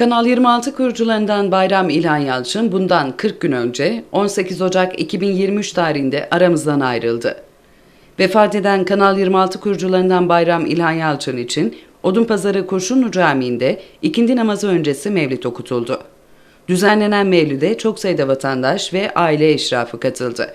Kanal 26 kurucularından Bayram İlhan Yalçın bundan 40 gün önce 18 Ocak 2023 tarihinde aramızdan ayrıldı. Vefat eden Kanal 26 kurucularından Bayram İlhan Yalçın için Odunpazarı Kurşunlu Camii'nde ikindi namazı öncesi mevlid okutuldu. Düzenlenen mevlide çok sayıda vatandaş ve aile eşrafı katıldı.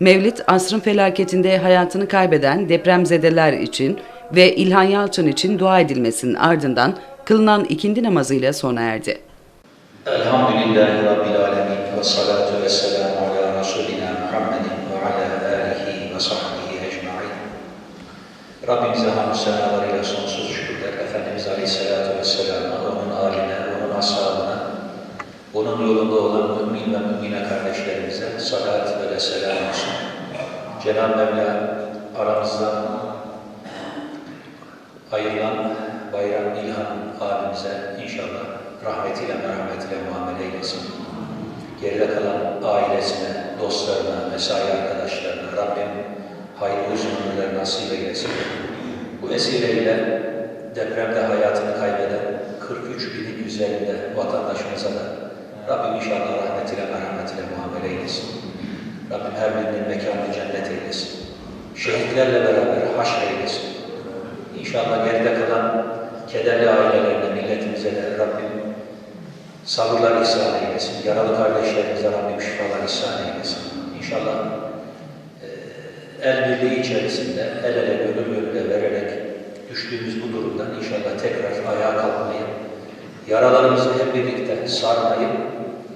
Mevlid, asrın felaketinde hayatını kaybeden depremzedeler için ve İlhan Yalçın için dua edilmesinin ardından kılınan ikindi namazıyla sona erdi. Elhamdülillahi Rabbil Alemin ve salatu ve selamu ala Resulina Muhammedin ve ala alihi ve sahbihi ecma'in. Rabbimize hamdü senalarıyla sonsuz şükürler. Efendimiz Aleyhisselatü Vesselam'a, onun aline, onun ashabına, onun yolunda olan mümin ve mümine kardeşlerimize salat ve selam olsun. Cenab-ı Mevla aramızdan ayrılan Bayram İlhan abimize inşallah rahmetiyle merhametiyle muamele eylesin. Geride kalan ailesine, dostlarına, mesai arkadaşlarına Rabbim hayırlı uzun ömürler nasip eylesin. Bu vesileyle depremde hayatını kaybeden 43 binin üzerinde vatandaşımıza da Rabbim inşallah rahmetiyle merhametiyle muamele eylesin. Rabbim her birinin mekanını cennet eylesin. Şehitlerle beraber haşr eylesin. İnşallah geride kalan kederli ailelerine, milletimize de Rabbim sabırlar ihsan eylesin. Yaralı kardeşlerimize Rabbim şifalar ihsan eylesin. İnşallah e, el birliği içerisinde el ele gönül gönüle vererek düştüğümüz bu durumdan inşallah tekrar ayağa kalkmayı, yaralarımızı hep birlikte sarmayı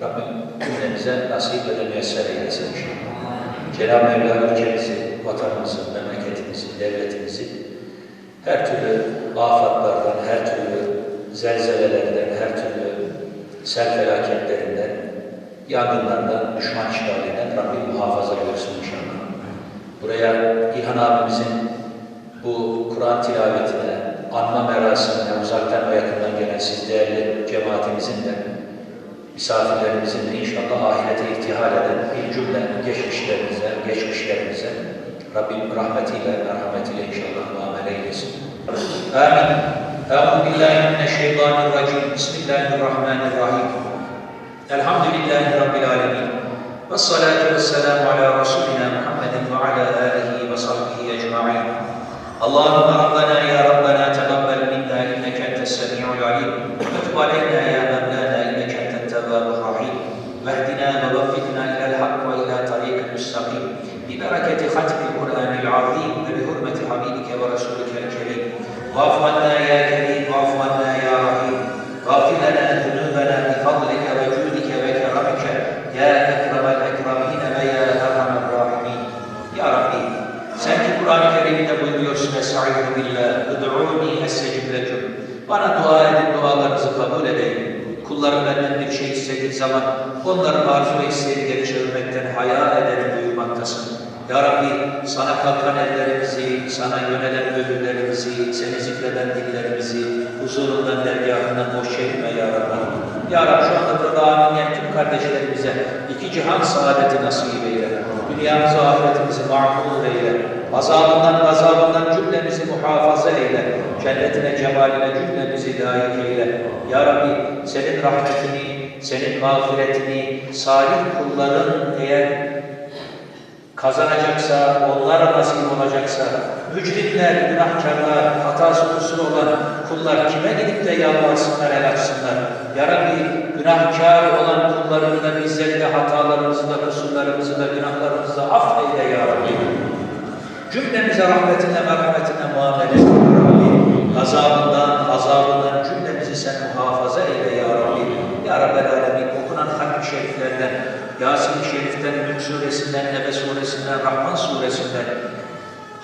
Rabbim cümlemize nasip ve de müyesser eylesin inşallah. Cenab-ı Mevla ülkemizi, vatanımızı, memleketimizi, devletimizi her türlü afatlardan, her türlü zelzelelerden, her türlü sel felaketlerinden, yangınlardan, düşman işgalinden Rabbim muhafaza görsün inşallah. Buraya İlhan abimizin bu Kur'an tilavetine, anma merasimine uzaktan ve yakından gelen siz değerli cemaatimizin de misafirlerimizin de inşallah ahirete ihtihal eden bir cümle geçmişlerimize, geçmişlerimize Rabbim rahmetiyle, merhametiyle inşallah muamele eylesin. Amin. Euzu billahi mineşşeytanirracim. Bismillahirrahmanirrahim. Elhamdülillahi Rabbil alemin. Ve salatu ve selamu ala Resulina Muhammedin ve ala alihi ve sahbihi ecma'in. Allahümme Rabbena Vafu anna ya kerim, vafu anna ya rahim. Gafir lana zunubana bifadlike ve cudike ve keramike. Ya ekremel ekremin ve ya erhamer rahimin. Ya Rabbi, sen ki Kur'an-ı Kerim'de buyuruyorsun Estaizu billah, Ud'uni estecib leküm. Bana dua edin, dualarınızı kabul edeyim. Kullarım benden bir şey istediği zaman onların arzu ve isteğini çevirmekten haya ederim buyurmaktasın. Ya Rabbi sana kalkan ellerimizi, sana yönelen gönüllerimizi, seni zikreden dillerimizi, huzurundan dergahından boş çekme Ya Rabbi. Ya Rabbi şu anda burada amin tüm kardeşlerimize iki cihan saadeti nasip eyle. Dünyamızı, ahiretimizi mahmur eyle. Azabından, gazabından cümlemizi muhafaza eyle. Cennetine, cemaline cümlemizi layık eyle. Ya Rabbi senin rahmetini, senin mağfiretini, salih kulların eğer kazanacaksa, onlara nasip olacaksa, mücrimler, günahkarlar, hatası kusuru olan kullar kime gidip de yalvarsınlar, el açsınlar. Ya Rabbi, günahkar olan kullarını da bizleri de hatalarımızı da, kusurlarımızı da, günahlarımızı da affeyle Ya Rabbi. Cümlemize rahmetinle, merhametinle muamele Ya Rabbi. Azabından, azabından cümlemizi sen muhafaza eyle Ya Rabbi. Ya Rabbel Alemin okunan hatmi şeriflerden, Yasin-i Şerif'ten, Mülk Suresi'nden, Nebe Suresi'nden, Rahman Suresi'nden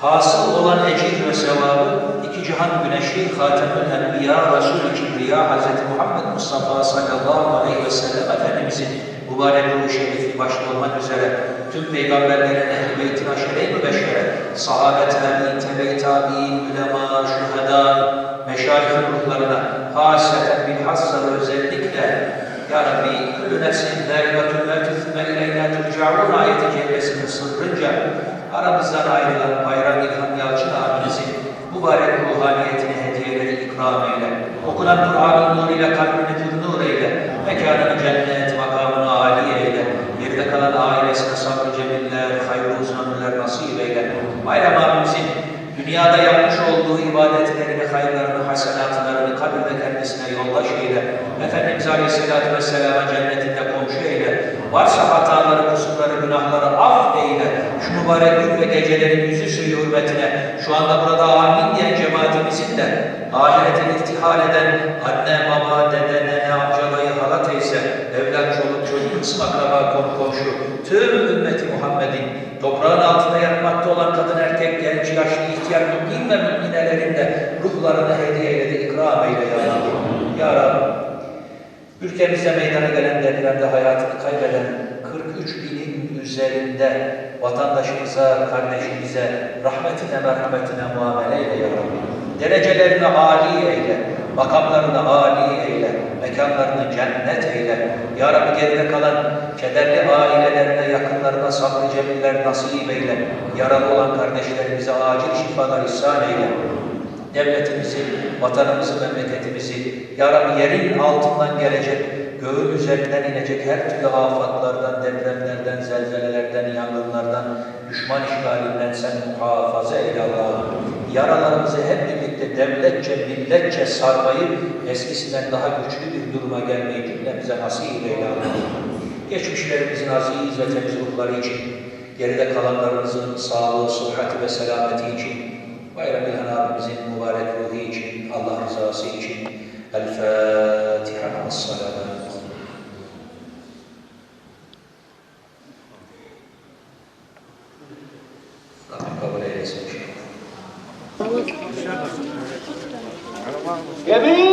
hasıl olan ecir ve sevabı iki cihan güneşi Hatemül Enbiya Resul-i Kibriya Hz. Muhammed Mustafa sallallahu aleyhi ve sellem Efendimizin mübarek ruhu şerifi başta olmak üzere tüm peygamberlerin ehl-i beytin aşere-i mübeşşere, sahabe tabi'in, tebe-i tabi'in, ulema, şüheda, meşayihın ruhlarına ayrılan Bayram İlhan Yalçın abimizin mübarek ruhaniyetini hediyeleri ikram eyle. Okunan Kur'an'ın nuruyla kalbini nur eyle. Mekanını cennet, makamını âli eyle. Geride kalan ailesine sabrı cemiller, hayırlı ömürler nasip eyle. Bayram abimizin dünyada yapmış olduğu ibadetlerini, hayırlarını, hasenatlarını kabirde kendisine yollaş eyle. Efendimiz Aleyhisselatü Vesselam'a cennetinde komşu eyle. Varsa hataları, kusurları, günahları af mübarek gün ve gecelerin yüzü hürmetine, şu anda burada amin diyen cemaatimizin de ahirete irtihal eden anne, baba, dede, nene, amca, dayı, hala teyze, evlat, çoluk, çocuk, kısım akraba, konu, komşu, tüm ümmeti Muhammed'in toprağın altında yatmakta olan kadın, erkek, genç, yaşlı, ihtiyar, mümin ve müminelerin de ruhlarını hediye eyledi, ikram eyle ya Rabbi. Ya Rabbi. Ülkemizde meydana gelen depremde hayatını kaybeden 43 binin üzerinde vatandaşımıza, kardeşimize rahmetine, merhametine muamele eyle ya Rabbi. Derecelerini âli eyle, makamlarını âli eyle, mekanlarını cennet eyle. Ya Rabbi geride kalan kederli ailelerine, yakınlarına sabrı cemiller nasip eyle. Yaralı olan kardeşlerimize acil şifalar ihsan eyle devletimizi, vatanımızı, memleketimizi, Ya Rabbi yerin altından gelecek, göğün üzerinden inecek her türlü afatlardan, depremlerden, zelzelelerden, yangınlardan, düşman işgalinden sen muhafaza eyle Allah'ım. Yaralarımızı hep birlikte devletçe, milletçe sarmayı, eskisinden daha güçlü bir duruma gelmeyi cümlemize nasip eyle Allah'ım. Geçmişlerimizin aziz ve temiz ruhları için, geride kalanlarımızın sağlığı, sıhhati ve selameti için, Bayram İlhan mübarek ruhu için, Allah rızası için El Fatiha. Es-salatu ¡Kevin!